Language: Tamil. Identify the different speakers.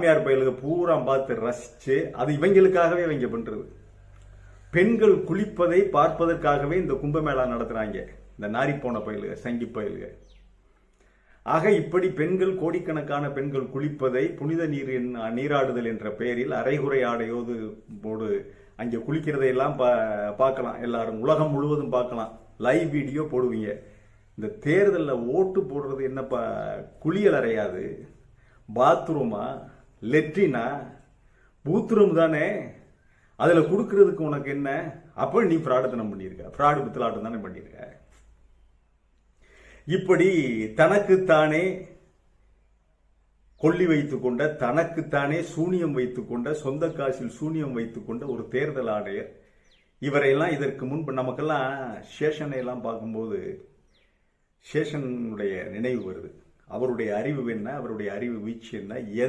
Speaker 1: சாமியார் பயலுக பூரா பார்த்து ரசிச்சு அது இவங்களுக்காகவே இவங்க பண்றது. பெண்கள் குளிப்பதை பார்ப்பதற்காகவே இந்த கும்பமேளா நடத்துறாங்க இந்த நாரி போன பயலுக சங்கி பயலுக ஆக இப்படி பெண்கள் கோடிக்கணக்கான பெண்கள் குளிப்பதை புனித நீர் என்- நீராடுதல் என்ற பெயரில் அரைகுறை ஆடையோடு போடு அங்கே குளிக்கிறதையெல்லாம் பா- பார்க்கலாம். எல்லாரும் உலகம் முழுவதும் பார்க்கலாம். லைவ் வீடியோ போடுவீங்க. இந்த தேர்தலில் ஓட்டு போடுறது என்னப்பா குளியல் அறையாது? பாத்ரூமா லெட்ரினா பூத்ரூம் தானே? அதில் கொடுக்கறதுக்கு உனக்கு என்ன? அப்போ நீ ஃப்ராடுத்தனம் பண்ணியிருக்க. ஃப்ராடு பித்தலாட்டம் தானே பண்ணியிருக்க. இப்படி தனக்குத்தானே கொள்ளி வைத்துக் கொண்ட தனக்குத்தானே சூனியம் வைத்து கொண்ட சொந்த காசில் சூனியம் வைத்து கொண்ட ஒரு தேர்தல் ஆணையர் இவரையெல்லாம் இதற்கு முன்பு நமக்கெல்லாம் சேஷனை எல்லாம் பார்க்கும்போது சேஷனுடைய நினைவு வருது. அவருடைய அறிவு என்ன? அவருடைய அறிவு வீச்சு என்ன? எந்த